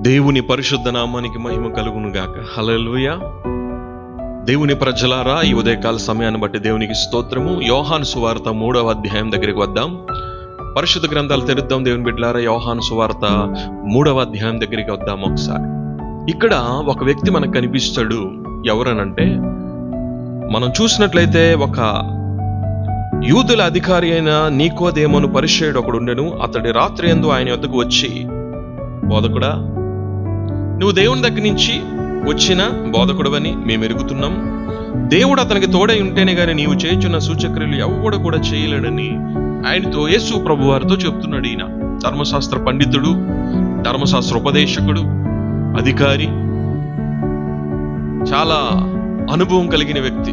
దేవుని పరిశుద్ధ నామానికి మహిమ కలుగును గాక. హలలుయ దేవుని ప్రజలారా ఈ ఉదయకాల సమయాన్ని బట్టి దేవునికి స్తోత్రము. యోహాను సువార్త మూడవ అధ్యాయం దగ్గరికి వద్దాం. పరిశుద్ధ గ్రంథాలు తెరుద్దాం దేవుని బిడ్డలారా. యోహాను సువార్త మూడవ అధ్యాయం దగ్గరికి వద్దాం ఒకసారి. ఇక్కడ ఒక వ్యక్తి మనకు కనిపిస్తాడు. ఎవరనంటే మనం చూసినట్లయితే ఒక యూదుల అధికారి అయిన నీకోదేమోను పరిచయుడు ఒకడు ఉండెను. అతడి రాత్రి ఎందు ఆయన వద్దకు వచ్చి బోధకుడా నువ్వు దేవుని దగ్గర నుంచి వచ్చిన బోధకుడవని మేము ఎరుగుతున్నాం. దేవుడు అతనికి తోడై ఉంటేనే గాని నీవు చేయుచున్న సూచక్రియలు ఎవడు కూడా చేయలేడని ఆయనతో యేసు ప్రభు వారితో చెప్తున్నాడు ఈయన. ధర్మశాస్త్ర పండితుడు ధర్మశాస్త్ర ఉపదేశకుడు అధికారి చాలా అనుభవం కలిగిన వ్యక్తి.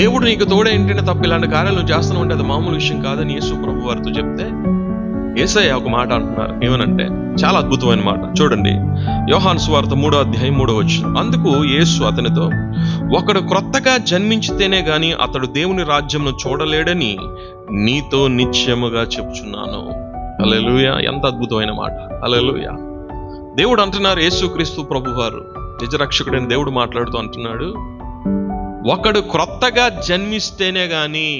దేవుడు నీకు తోడే ఏంటంటే తప్ప ఇలాంటి కార్యాలు నువ్వు చేస్తున్నావు అంటే అది మామూలు విషయం కాదని యేసు ప్రభు వారితో చెప్తే ఏసయ్య ఒక మాట అంటున్నారు. ఏమనంటే చాలా అద్భుతమైన మాట. చూడండి యోహాన్ స్వార్థ మూడో అధ్యాయం మూడో వచ్చిన అందుకు యేసు అతనితో ఒకడు క్రొత్తగా జన్మించితేనే గాని అతడు దేవుని రాజ్యంను చూడలేడని నీతో నిశ్చయముగా చెప్తున్నాను అలెలుయ ఎంత అద్భుతమైన మాట. అలెలుయ దేవుడు అంటున్నారు యేసుక్రీస్తు ప్రభువారు నిజరక్షకుడైన దేవుడు మాట్లాడుతూ అంటున్నాడు ఒకడు క్రొత్తగా జన్మిస్తేనే గాని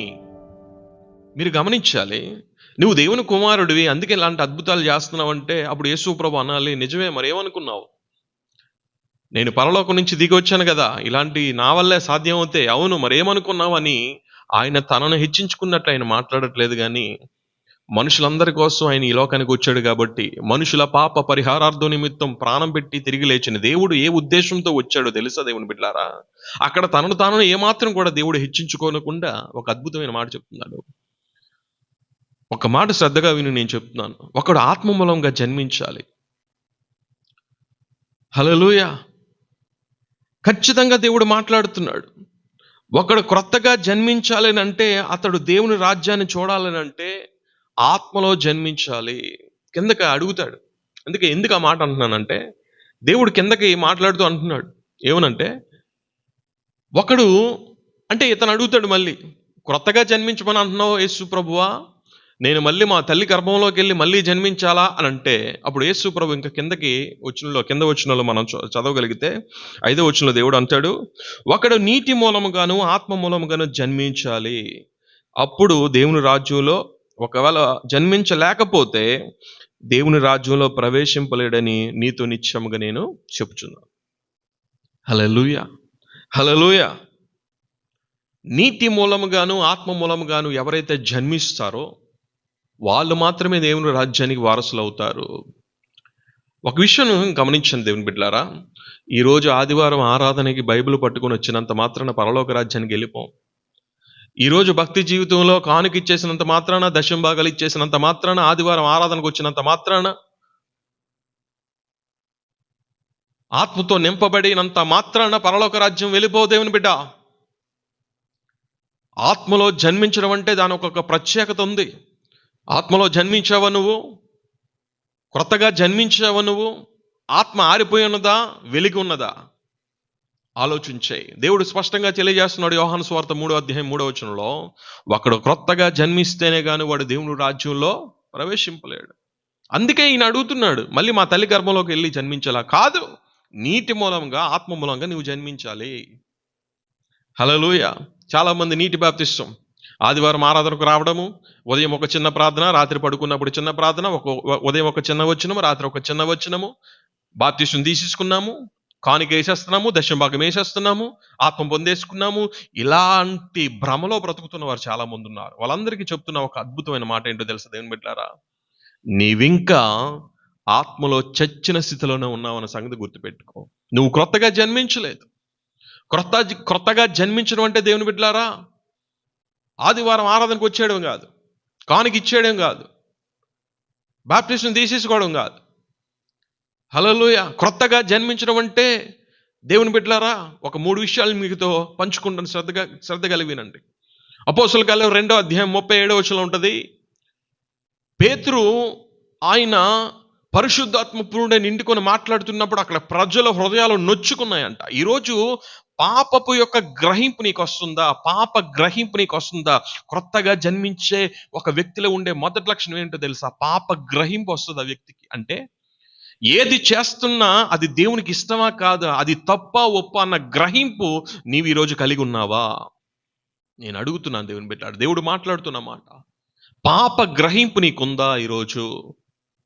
మీరు గమనించాలి నువ్వు దేవుని కుమారుడివి అందుకే ఇలాంటి అద్భుతాలు చేస్తున్నావు అంటే అప్పుడు యేసుప్రభు అనాలి. నిజమే మరేమనుకున్నావు? నేను పరలోకం నుంచి దిగి వచ్చాను కదా ఇలాంటి నా వల్లే సాధ్యం అవుతే అవును మరి అని ఆయన తనను హెచ్చించుకున్నట్టు ఆయన మాట్లాడట్లేదు కానీ మనుషులందరి కోసం ఆయన ఈ లోకానికి వచ్చాడు కాబట్టి మనుషుల పాప పరిహారార్థ నిమిత్తం ప్రాణం పెట్టి తిరిగి లేచిన దేవుడు ఏ ఉద్దేశంతో వచ్చాడో తెలుసా దేవుని బిడ్డారా? అక్కడ తనను తాను ఏమాత్రం కూడా దేవుడు హెచ్చించుకోనకుండా ఒక అద్భుతమైన మాట చెప్తున్నాడు. ఒక మాట శ్రద్ధగా విని నేను చెప్తున్నాను. ఒకడు ఆత్మమూలంగా జన్మించాలి. హలోయ ఖచ్చితంగా దేవుడు మాట్లాడుతున్నాడు. ఒకడు క్రొత్తగా జన్మించాలని అంటే అతడు దేవుని రాజ్యాన్ని చూడాలని అంటే ఆత్మలో జన్మించాలి. కిందకి అడుగుతాడు. అందుకే ఎందుకు ఆ మాట అంటున్నానంటే దేవుడు కిందకి మాట్లాడుతూ అంటున్నాడు. ఏమనంటే ఒకడు అంటే ఇతను అడుగుతాడు మళ్ళీ క్రొత్తగా జన్మించమని అంటున్నావు యేసు ప్రభువా? నేను మళ్ళీ మా తల్లి గర్భంలోకి వెళ్ళి మళ్ళీ జన్మించాలా అని అంటే అప్పుడు యేసు ప్రభు ఇంకా కిందకి వచ్చినలో కింద వచ్చినలో మనం చదవగలిగితే ఐదో వచ్చినలో దేవుడు అంటాడు ఒకడు నీటి మూలముగాను ఆత్మ మూలముగాను జన్మించాలి. అప్పుడు దేవుని రాజ్యంలో ఒకవేళ జన్మించలేకపోతే దేవుని రాజ్యంలో ప్రవేశింపలేడని నీతో నిత్యముగా నేను చెప్తున్నాను హలలుయ హలలుయ నీటి మూలముగాను ఆత్మ మూలముగాను ఎవరైతే జన్మిస్తారో వాళ్ళు మాత్రమే దేవుని రాజ్యానికి వారసులు అవుతారు. ఒక విషయం గమనించండి దేవుని బిడ్డలారా. ఈరోజు ఆదివారం ఆరాధనకి బైబిల్ పట్టుకొని వచ్చినంత మాత్రాన పరలోక రాజ్యానికి వెళ్ళిపోం. ఈరోజు భక్తి జీవితంలో కానుక ఇచ్చేసినంత మాత్రాన దశం భాగాలు ఇచ్చేసినంత మాత్రాన ఆదివారం ఆరాధనకు వచ్చినంత మాత్రాన ఆత్మతో నింపబడినంత మాత్రాన పరలోక రాజ్యం వెళ్ళిపో దేవుని బిడ్డ. ఆత్మలో జన్మించడం అంటే దాని ఒక ప్రత్యేకత ఉంది. ఆత్మలో జన్మించావా నువ్వు? క్రొత్తగా జన్మించావా నువ్వు? ఆత్మ ఆరిపోయి ఉన్నదా? వెలిగి ఉన్నదా? ఆలోచించే దేవుడు స్పష్టంగా తెలియజేస్తున్నాడు యోహాను స్వార్థ మూడో అధ్యాయం మూడో వచనంలో ఒకడు క్రొత్తగా జన్మిస్తేనే గాని వాడు దేవుడు రాజ్యంలో ప్రవేశింపలేడు. అందుకే ఈయన అడుగుతున్నాడు మళ్ళీ మా తల్లి గర్భంలోకి వెళ్ళి జన్మించాలా? కాదు నీటి మూలంగా ఆత్మ మూలంగా నువ్వు జన్మించాలి. హలలుయ చాలా మంది నీటి బాప్తిష్టం ఆదివారం ఆరాధనకు రావడము ఉదయం ఒక చిన్న ప్రార్థన రాత్రి పడుకున్నప్పుడు చిన్న ప్రార్థన ఒక ఉదయం ఒక చిన్న వచ్చినము రాత్రి ఒక చిన్న వచ్చినము బాప్తీసుని తీసేసుకున్నాము కానుక వేసేస్తున్నాము దశం భాగం వేసేస్తున్నాము ఆత్మ పొందేసుకున్నాము. ఇలాంటి భ్రమలో బ్రతుకుతున్న వారు చాలా మంది ఉన్నారు. వాళ్ళందరికీ చెప్తున్న ఒక అద్భుతమైన మాట ఏంటో తెలుసు దేవుని బిడ్డారా? నీవింకా ఆత్మలో చచ్చిన స్థితిలోనే ఉన్నావన్న సంగతి గుర్తుపెట్టుకో. నువ్వు క్రొత్తగా జన్మించలేదు. క్రొత్త క్రొత్తగా జన్మించడం అంటే దేవుని బిడ్డలారా ఆదివారం ఆరాధనకు వచ్చేయడం కాదు. కానుక ఇచ్చేయడం కాదు. బాప్టిస్ట్ని తీసేసుకోవడం కాదు. హలోయ క్రొత్తగా జన్మించడం అంటే దేవుని బిడ్డలారా ఒక మూడు విషయాలు మీతో పంచుకుంటాను. శ్రద్ధగా శ్రద్ధ కలిగినండి అపోసల కాలం రెండో అధ్యాయం ముప్పై ఏడో వచ్చిన ఉంటుంది పేతురు ఆయన పరిశుద్ధాత్మ పూర్ణుడే నిండుకొని మాట్లాడుతున్నప్పుడు అక్కడ ప్రజల హృదయాలు నొచ్చుకున్నాయంట. ఈరోజు పాపపు యొక్క గ్రహింపు నీకు వస్తుందా పాప గ్రహింపు నీకు వస్తుందా క్రొత్తగా జన్మించే ఒక వ్యక్తిలో ఉండే మొదటి లక్షణం ఏంటో తెలుసా? పాప గ్రహింపు వస్తుంది ఆ వ్యక్తికి? అంటే ఏది చేస్తున్నా అది దేవునికి ఇష్టమా కాదా? అది తప్ప ఒప్ప అన్న గ్రహింపు నీవు ఈరోజు కలిగి ఉన్నావా? నేను అడుగుతున్నాను దేవుని బిడ్డ దేవుడు మాట్లాడుతున్నమాట పాప గ్రహింపు నీకుందా ఈరోజు?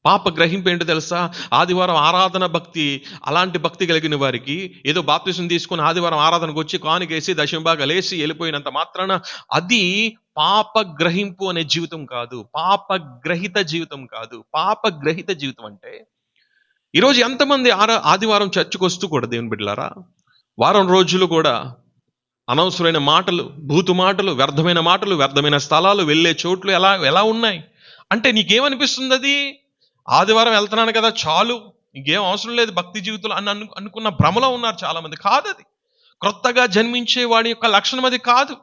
పాప గ్రహింపు ఏంటో తెలుసా? ఆదివారం ఆరాధన భక్తి అలాంటి భక్తి కలిగిన వారికి ఏదో బాప్తిసం తీసుకుని ఆదివారం ఆరాధనకు వచ్చి కానుకేసి దశంబాగా లేచి వెళ్ళిపోయినంత మాత్రాన అది పాప గ్రహింపు అనే జీవితం కాదు. పాప గ్రహిత జీవితం కాదు. పాప గ్రహిత జీవితం అంటే ఈరోజు ఎంతమంది ఆరా ఆదివారం చర్చకు వస్తూ కూడా దేవుని బిడ్డలారా? వారం రోజులు కూడా అనవసరమైన మాటలు భూతు మాటలు వ్యర్థమైన మాటలు వ్యర్థమైన స్థలాలు వెళ్ళే చోట్లు ఎలా ఎలా ఉన్నాయి? అంటే నీకేమనిపిస్తుంది అది? ఆదివారం వెళ్తున్నాను కదా చాలు. ఇంకేం అవసరం లేదు భక్తి జీవితంలో అని అను అనుకున్న భ్రమలో ఉన్నారు చాలామంది. కాదు అది క్రొత్తగా జన్మించే వాడి యొక్క లక్షణం అది కాదు.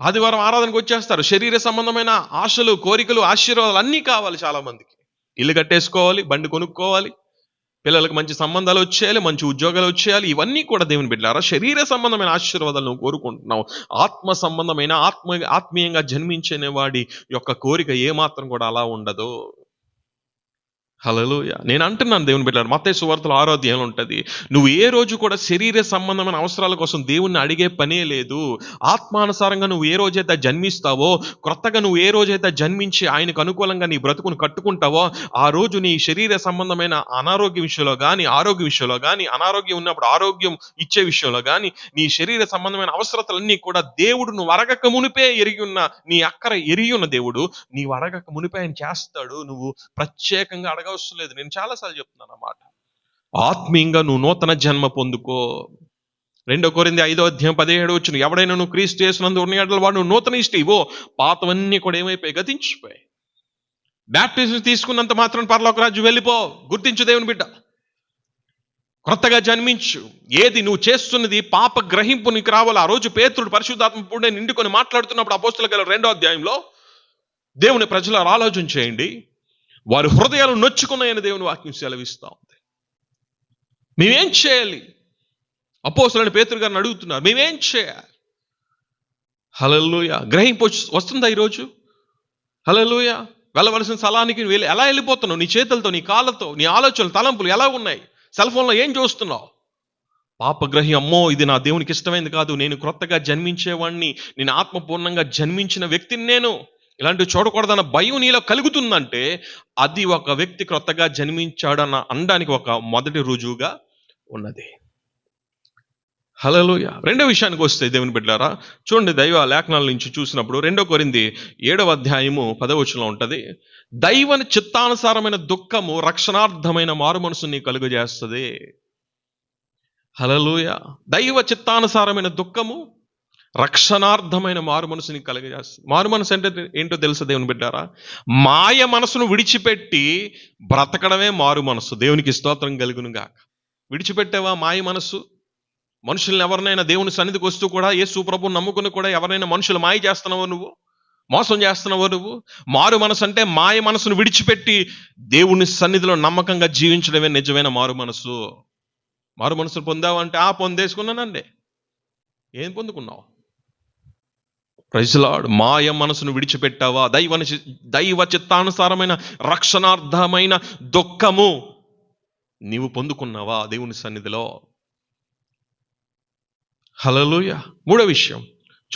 ఆదివారం ఆరాధనకు వచ్చేస్తారు. శరీర సంబంధమైన ఆశలు కోరికలు ఆశీర్వాదాలు అన్నీ కావాలి చాలామందికి. ఇల్లు కట్టేసుకోవాలి బండి కొనుక్కోవాలి పిల్లలకు మంచి సంబంధాలు వచ్చేయాలి మంచి ఉద్యోగాలు వచ్చేయాలి ఇవన్నీ కూడా దేవుని బిడ్డారా శరీర సంబంధమైన ఆశీర్వాదాలు నువ్వు కోరుకుంటున్నావు. ఆత్మ సంబంధమైన ఆత్మ ఆత్మీయంగా జన్మించిన వాడి యొక్క కోరిక ఏమాత్రం కూడా అలా ఉండదు. హలోయ నేను అంటున్నాను దేవుని బిడ్డారు మత సువార్తలు ఆరోగ్యంలో ఉంటుంది నువ్వు ఏ రోజు కూడా శరీర సంబంధమైన అవసరాల కోసం దేవుణ్ణి అడిగే పనే లేదు. ఆత్మానుసారంగా నువ్వు ఏ రోజైతే జన్మిస్తావో క్రొత్తగా నువ్వు ఏ రోజైతే జన్మించి ఆయనకు అనుకూలంగా నీ బ్రతుకును కట్టుకుంటావో ఆ రోజు నీ శరీర సంబంధమైన అనారోగ్య విషయంలో కానీ ఆరోగ్య విషయంలో కానీ అనారోగ్యం ఉన్నప్పుడు ఆరోగ్యం ఇచ్చే విషయంలో కానీ నీ శరీర సంబంధమైన అవసరతలన్నీ కూడా దేవుడు నువ్వు అరగక మునిపే ఎరిగి ఉన్న నీ అక్కర ఎరిగి ఉన్న దేవుడు నీవు అరగక మునిపే ఆయన చేస్తాడు. నువ్వు ప్రత్యేకంగా అడగ అవసరం లేదు. నేను చాలాసార్లు చెప్తున్నాను అన్నమాట ఆత్మీయంగా నువ్వు నూతన జన్మ పొందుకో. రెండో కోరింది ఐదో అధ్యాయం పదిహేడు వచ్చిన ఎవడైనా నువ్వు క్రీస్తు చేసినందు ఉన్నగడ్డలు వాడు నువ్వు నూతన ఇష్ట. ఇవో పాతవన్నీ కూడా ఏమైపోయి గతించిపోయాయి. బ్యాప్టిజం తీసుకున్నంత మాత్రం పరలోక వెళ్ళిపో. గుర్తించు దేవుని బిడ్డ. క్రొత్తగా జన్మించు. ఏది నువ్వు చేస్తున్నది పాప గ్రహింపు నీకు రావాలి? ఆ రోజు పేతుడు పరిశుద్ధాత్మ పూడే నిండుకొని మాట్లాడుతున్నప్పుడు అపోస్తుల గల రెండో అధ్యాయంలో దేవుని ప్రజల ఆలోచన చేయండి. వారి హృదయాలు నొచ్చుకున్నాయని దేవుని వాక్యం సెలవిస్తూ ఉంది. మేమేం చేయాలి? అపోసలని పేతురు గారిని అడుగుతున్నారు మేమేం చేయాలి? హలలుయ గ్రహింపు వస్తుందా ఈరోజు? హలలుయ వెళ్ళవలసిన స్థలానికి వెళ్ళి ఎలా వెళ్ళిపోతున్నావు? నీ చేతులతో నీ కాళ్ళతో నీ ఆలోచనలు తలంపులు ఎలా ఉన్నాయి? సెల్ ఫోన్లో ఏం చూస్తున్నావు? పాపగ్రహి అమ్మో ఇది నా దేవునికి ఇష్టమైంది కాదు. నేను క్రొత్తగా జన్మించేవాడిని నేను ఆత్మపూర్ణంగా జన్మించిన వ్యక్తిని నేను. ఇలాంటివి చూడకూడదన్న భయం నీలో కలుగుతుందంటే అది ఒక వ్యక్తి క్రొత్తగా జన్మించాడన్న అనడానికి ఒక మొదటి రుజువుగా ఉన్నది. హలోయ రెండో విషయానికి వస్తే దేవుని బిడ్డారా చూడండి దైవ లేఖనాల నుంచి చూసినప్పుడు రెండో కొరింది ఏడవ అధ్యాయము పదవచనంలో ఉంటుంది దైవ చిత్తానుసారమైన దుఃఖము రక్షణార్థమైన మారు మనసుని కలుగజేస్తుంది. హలలుయ దైవ చిత్తానుసారమైన దుఃఖము రక్షణార్థమైన మారు మనసుని కలుగజేస్తుంది మారు మనసు అంటే ఏంటో తెలుసా దేవుని బిడ్డారా? మాయ మనసును విడిచిపెట్టి బ్రతకడమే మారు మనసు. దేవునికి స్తోత్రం కలుగునుగాక విడిచిపెట్టావా మాయ మనస్సు మనుషుల్ని ఎవరినైనా దేవుని సన్నిధికి వస్తూ కూడా ఏ ప్రభు నమ్ముకుని కూడా ఎవరైనా మనుషులు మాయ చేస్తున్నావు నువ్వు? మోసం చేస్తున్నావు నువ్వు? మారు మనసు అంటే మాయ మనసును విడిచిపెట్టి దేవుని సన్నిధిలో నమ్మకంగా జీవించడమే నిజమైన మారు మనసు. మారు మనసు పొందావంటే ఆ పొందేసుకున్నానండి. ఏం పొందుకున్నావు? ప్రజలాడు మాయ మనసును విడిచిపెట్టావా? దైవ దైవ చిత్తానుసారమైన రక్షణార్థమైన దుఃఖము నీవు పొందుకున్నావా దేవుని సన్నిధిలో? హలలుయ మూడో విషయం.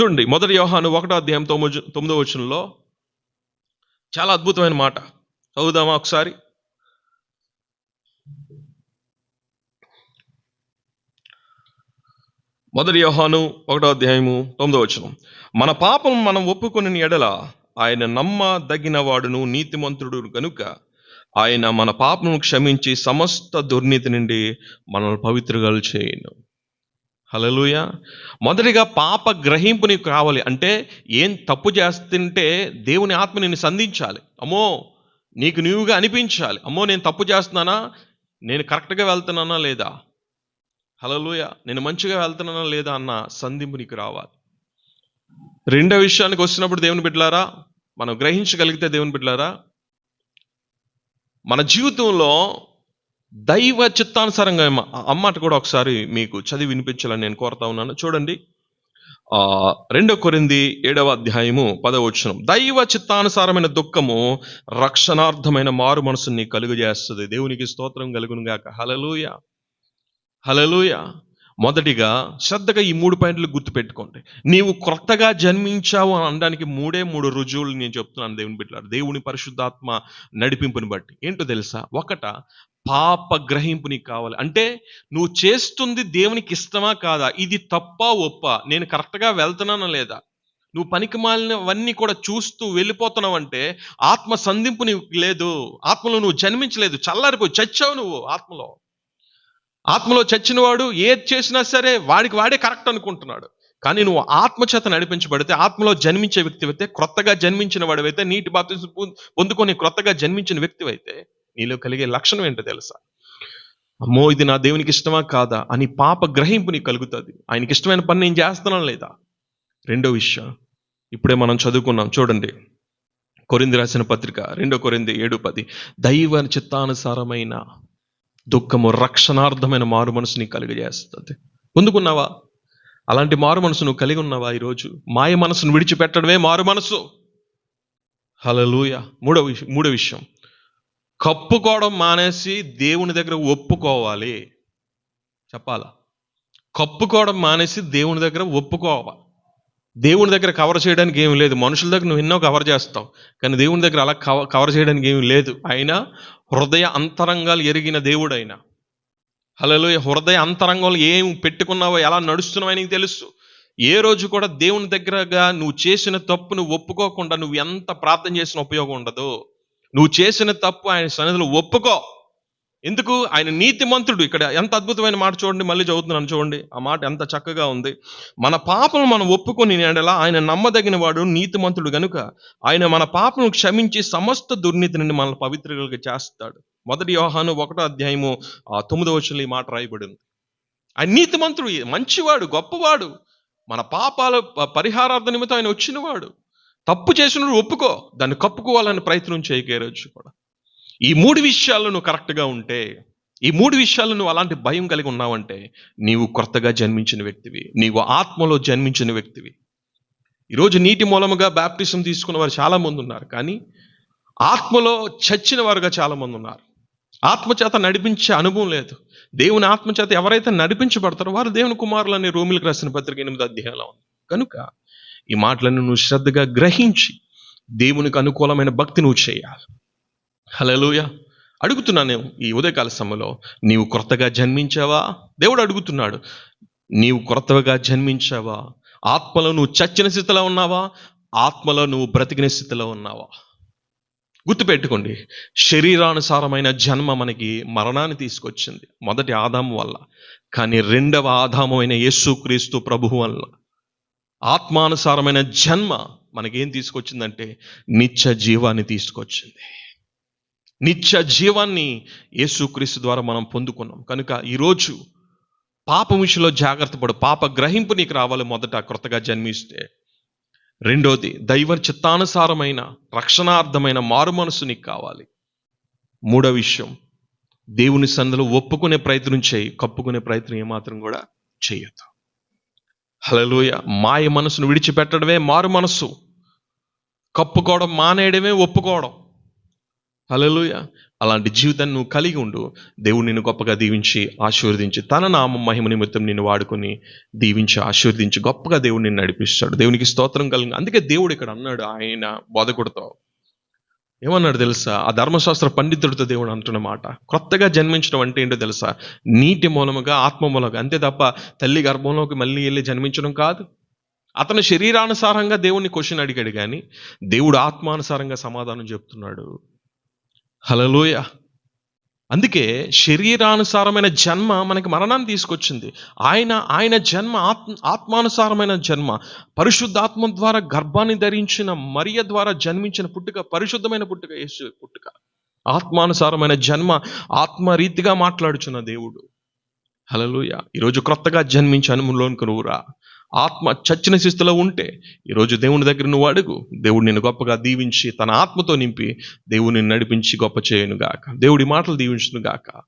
చూడండి మొదటి యోహాను ఒకటో అధ్యాయం తొమ్మిది తొమ్మిదో వచనంలో చాలా అద్భుతమైన మాట. చదువుదామా ఒకసారి? మొదటి యోహాను ఒకటో అధ్యాయము తొమ్మిదో వచనం. మన పాపం మనం ఒప్పుకొని ఎడల ఆయన నమ్మదగిన వాడును నీతిమంతుడు కనుక ఆయన మన పాపను క్షమించి సమస్త దుర్నీతి నుండి మనల్ని పవిత్రగాలు చేయను. హలలుయ మొదటిగా పాప గ్రహింపు నీకు కావాలి అంటే ఏం తప్పు చేస్తుంటే దేవుని ఆత్మ నిన్ను సంధించాలి. అమ్మో నీకు నీవుగా అనిపించాలి. అమ్మో నేను తప్పు చేస్తున్నానా? నేను కరెక్ట్గా వెళ్తున్నానా లేదా? హలలుయ నేను మంచిగా వెళ్తున్నానా లేదా అన్న సంధింపు నీకు రావాలి. రెండో విషయానికి వచ్చినప్పుడు దేవుని బిడ్డలారా మనం గ్రహించగలిగితే దేవుని బిడ్డలారా మన జీవితంలో దైవ చిత్తానుసారంగా అమ్మాట కూడా ఒకసారి మీకు చదివి వినిపించాలని నేను కోరుతా ఉన్నాను. చూడండి. రెండో కొరింది ఏడవ అధ్యాయము పదవచనం దైవ చిత్తానుసారమైన దుఃఖము రక్షణార్థమైన మారు మనసుని కలుగజేస్తుంది. దేవునికి స్తోత్రం కలుగునుగాక. హలలుయ హలలుయ మొదటిగా శ్రద్ధగా ఈ మూడు పాయింట్లు గుర్తుపెట్టుకోండి నీవు క్రొత్తగా జన్మించావు అని అనడానికి మూడే మూడు రుజువులు నేను చెప్తున్నాను దేవుని బిడ్డలారు. దేవుని పరిశుద్ధాత్మ నడిపింపుని బట్టి. ఏంటో తెలుసా? ఒకట పాప గ్రహింపు నీకు కావాలి. అంటే నువ్వు చేస్తుంది దేవునికి ఇష్టమా కాదా? ఇది తప్ప ఒప్ప? నేను కరెక్ట్గా వెళ్తున్నానా లేదా? నువ్వు పనికి మాలినవన్నీ కూడా చూస్తూ వెళ్ళిపోతున్నావు అంటే ఆత్మ సంధింపు నీకు లేదు. ఆత్మలో నువ్వు జన్మించలేదు. చల్లారిపోయి చచ్చావు నువ్వు ఆత్మలో. ఆత్మలో చచ్చినవాడు ఏది చేసినా సరే వాడికి వాడే కరెక్ట్ అనుకుంటున్నాడు. కానీ నువ్వు ఆత్మచేత నడిపించబడితే ఆత్మలో జన్మించే వ్యక్తి అయితే క్రొత్తగా జన్మించిన వాడివైతే నీటి బాప్తి పొందుకొని క్రొత్తగా జన్మించిన వ్యక్తి అయితే నీలో కలిగే లక్షణం ఏంటో తెలుసా? అమ్మో ఇది నా దేవునికి ఇష్టమా కాదా అని పాప గ్రహింపు నీకు కలుగుతుంది. ఆయనకి ఇష్టమైన పని నేను చేస్తున్నాను లేదా? రెండో విషయం. ఇప్పుడే మనం చదువుకున్నాం చూడండి. కొరింది రాసిన పత్రిక రెండో కొరింది ఏడు పది. దైవ చిత్తానుసారమైన దుఃఖము రక్షణార్థమైన మారు మనసు నీకు కలుగజేస్తుంది పొందుకున్నావా అలాంటి మారు మనసు నువ్వు కలిగి ఉన్నావా ఈరోజు? మాయ మనసును విడిచిపెట్టడమే మారు మనసు. హలలుయ మూడో విషయం మూడో విషయం. కప్పుకోవడం మానేసి దేవుని దగ్గర ఒప్పుకోవాలి. చెప్పాలా? కప్పుకోవడం మానేసి దేవుని దగ్గర ఒప్పుకోవాలి. దేవుని దగ్గర కవర్ చేయడానికి ఏమీ లేదు. మనుషుల దగ్గర నువ్వు ఎన్నో కవర్ చేస్తావు. కానీ దేవుని దగ్గర అలా కవర్ చేయడానికి ఏమీ లేదు. అయినా హృదయ అంతరంగాలు ఎరిగిన దేవుడైన. హలో హృదయ అంతరంగంలో ఏం పెట్టుకున్నావో ఎలా నడుస్తున్నావో నీకు తెలుసు. ఏ రోజు కూడా దేవుని దగ్గరగా నువ్వు చేసిన తప్పు నువ్వు ఒప్పుకోకుండా నువ్వు ఎంత ప్రార్థన చేసిన ఉపయోగం ఉండదు. నువ్వు చేసిన తప్పు ఆయన సన్నిధిలో ఒప్పుకో. ఎందుకు? ఆయన నీతిమంతుడు. ఇక్కడ ఎంత అద్భుతమైన మాట చూడండి మళ్ళీ చదువుతున్నాను చూడండి. ఆ మాట ఎంత చక్కగా ఉంది. మన పాపను మనం ఒప్పుకొని నేడలా ఆయన నమ్మదగిన వాడు నీతిమంతుడు గనుక ఆయన మన పాపను క్షమించి సమస్త దుర్నీతి నుండి మనల్ని పవిత్రులుగా చేస్తాడు. మొదటి వ్యవహాను ఒకటో అధ్యాయము ఆ తొమ్మిదో వచ్చిన ఈ మాట రాయబడింది. ఆయన నీతిమంతుడు మంచివాడు గొప్పవాడు. మన పాపాల పరిహారార్థ నిమిత్తం ఆయన వచ్చినవాడు. తప్పు చేసిన ఒప్పుకో. దాన్ని కప్పుకోవాలని ప్రయత్నం చేయకే రోజు కూడా. ఈ మూడు విషయాలు నువ్వు కరెక్ట్గా ఉంటే ఈ మూడు విషయాలు నువ్వు అలాంటి భయం కలిగి ఉన్నావంటే నీవు కొత్తగా జన్మించిన వ్యక్తివి నీవు ఆత్మలో జన్మించిన వ్యక్తివి. ఈరోజు నీటి మూలముగా బ్యాప్టిజం తీసుకున్న వారు చాలామంది ఉన్నారు కానీ ఆత్మలో చచ్చిన వారుగా చాలామంది ఉన్నారు. ఆత్మచేత నడిపించే అనుభవం లేదు. దేవుని ఆత్మచేత ఎవరైతే నడిపించబడతారో వారు దేవుని కుమారులు అనే రోమిలకు రాసిన పత్రిక ఎనిమిది అధ్యాయంలో ఉంది. కనుక ఈ మాటలను నువ్వు శ్రద్ధగా గ్రహించి దేవునికి అనుకూలమైన భక్తి నువ్వు చేయాలి. హలోయ అడుగుతున్నాను ఈ ఉదయకాల సమయంలో నీవు కొత్తగా జన్మించావా? దేవుడు అడుగుతున్నాడు నీవు కొత్తగా జన్మించావా? ఆత్మలో నువ్వు చచ్చిన స్థితిలో ఉన్నావా? ఆత్మలో నువ్వు బ్రతికిన స్థితిలో ఉన్నావా? గుర్తుపెట్టుకోండి శరీరానుసారమైన జన్మ మనకి మరణాన్ని తీసుకొచ్చింది మొదటి ఆదాము వల్ల. కానీ రెండవ ఆదాము అయిన యేసుక్రీస్తు ప్రభువు వల్ల. ఆత్మానుసారమైన జన్మ మనకేం తీసుకొచ్చిందంటే నిత్య జీవాన్ని తీసుకొచ్చింది. నిత్య జీవాన్ని యేసుక్రీస్తు ద్వారా మనం పొందుకున్నాం. కనుక ఈరోజు పాప విషయంలో జాగ్రత్త పడు. పాప గ్రహింపు నీకు రావాలి మొదట కొత్తగా జన్మిస్తే. రెండోది దైవ చిత్తానుసారమైన రక్షణార్థమైన మారు మనసు నీకు కావాలి. మూడో విషయం దేవుని సందులో ఒప్పుకునే ప్రయత్నం చేయి. కప్పుకునే ప్రయత్నం ఏమాత్రం కూడా చేయొద్దు. హలలోయ మాయ మనసును విడిచిపెట్టడమే మారు మనస్సు కప్పుకోవడం మానేయడమే ఒప్పుకోవడం. హలలుయ అలాంటి జీవితాన్ని నువ్వు కలిగి ఉండు. దేవుడు నిన్ను గొప్పగా దీవించి ఆశీర్వదించి తన నామ మహిమ నిమిత్తం నిన్ను వాడుకొని దీవించి ఆశీర్వదించి గొప్పగా దేవుడు నిన్ను నడిపిస్తాడు. దేవునికి స్తోత్రం కలిగి. అందుకే దేవుడు ఇక్కడ అన్నాడు ఆయన బోధకుడతో. ఏమన్నాడు తెలుసా? ఆ ధర్మశాస్త్ర పండితుడితో దేవుడు అంటున్న మాట. కొత్తగా జన్మించడం అంటే ఏంటో తెలుసా? నీటి మూలముగా ఆత్మ మూలంగా అంతే తప్ప తల్లి గర్భంలోకి మళ్ళీ వెళ్ళి జన్మించడం కాదు. అతను శరీరానుసారంగా దేవుణ్ణి క్వశ్చన్ అడిగాడు కానీ దేవుడు ఆత్మానుసారంగా సమాధానం చెప్తున్నాడు. హలలోయ అందుకే శరీరానుసారమైన జన్మ మనకి మరణాన్ని తీసుకొచ్చింది. ఆయన ఆయన జన్మ ఆత్మ ఆత్మానుసారమైన జన్మ. పరిశుద్ధాత్మ ద్వారా గర్భాన్ని ధరించిన మరియ ద్వారా జన్మించిన పుట్టుక పరిశుద్ధమైన పుట్టుక యేసు పుట్టుక. ఆత్మానుసారమైన జన్మ ఆత్మరీతిగా మాట్లాడుచున్న దేవుడు. హలలుయ ఈరోజు క్రొత్తగా జన్మించి అనుములోనికి నువ్వురా ఆత్మ చచ్చిన శిస్తులో ఉంటే ఈరోజు దేవుని దగ్గర నువ్వు అడుగు దేవుడు నిన్ను గొప్పగా దీవించి తన ఆత్మతో నింపి దేవుడిని నడిపించి గొప్ప చేయనుగాక. దేవుడి మాటలు దీవించును గాక